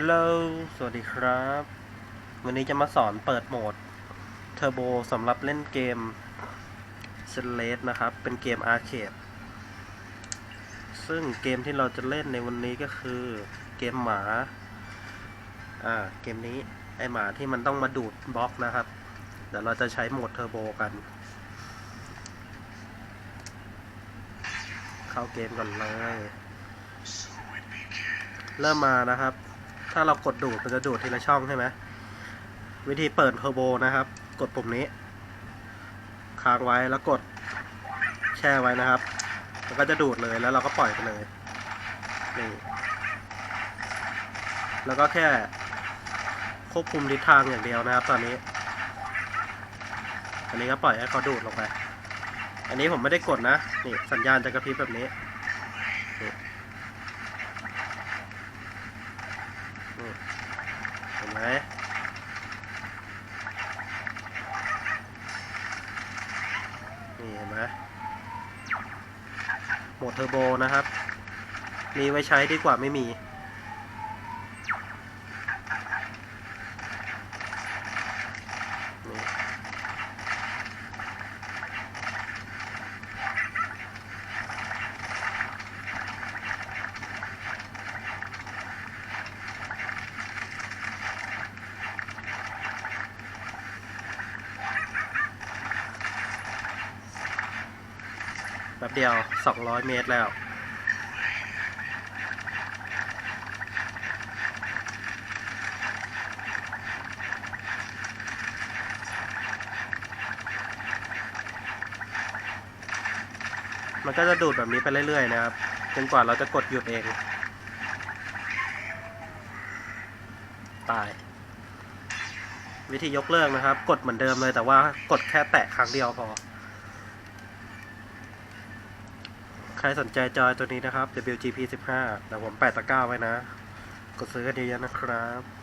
ฮัลโหล สวัสดีครับ วันนี้จะมาสอนเปิดโหมดเทอร์โบสำหรับเล่นเกม s l a t e นะครับ เป็นเกมอาร์เคด ซึ่งเกมที่เราจะเล่นในวันนี้ก็คือเกมหมา อ่า เกมนี้ไอหมาที่มันต้องมาดูดบล็อกนะครับ เดี๋ยวเราจะใช้โหมดเทอร์โบกัน เข้าเกมก่อนเลย เริ่มมานะครับ ถ้าเรากดดูดมันจะดูดทีละช่องใช่ไหมวิธีเปิดเทอร์โบนะครับ กดปุ่มนี้ ค้างไว้แล้วกดแช่ไว้นะครับแล้วก็จะดูดเลยแล้วเราก็ปล่อยไปเลยนี่แล้วก็แค่ควบคุมทิศทางอย่างเดียวนะครับ ตอนนี้ อันนี้ก็ปล่อยให้เขาดูดลงไป อันนี้ผมไม่ได้กดนะ นี่สัญญาณจะกระพริบแบบนี้นี่เห็ นไหมนี่เห็นไหมโหมดเทอร์โบนะครับ มีไว้ใช้ดีกว่าไม่มี แป๊บเดียว 200 เมตรแล้ว มันก็จะดูดแบบนี้ไปเรื่อย ๆ นะครับ จนกว่าเราจะกดหยุดเอง ตาย วิธียกเลิกนะครับ กดเหมือนเดิมเลยแต่ว่ากดแค่แตะครั้งเดียวพอ ใครสนใจจอยตัวนี้นะครับ WGP 15เดี๋ยวผมแปะตะกร้าไว้นะ กดซื้อกันเยอะๆนะครับ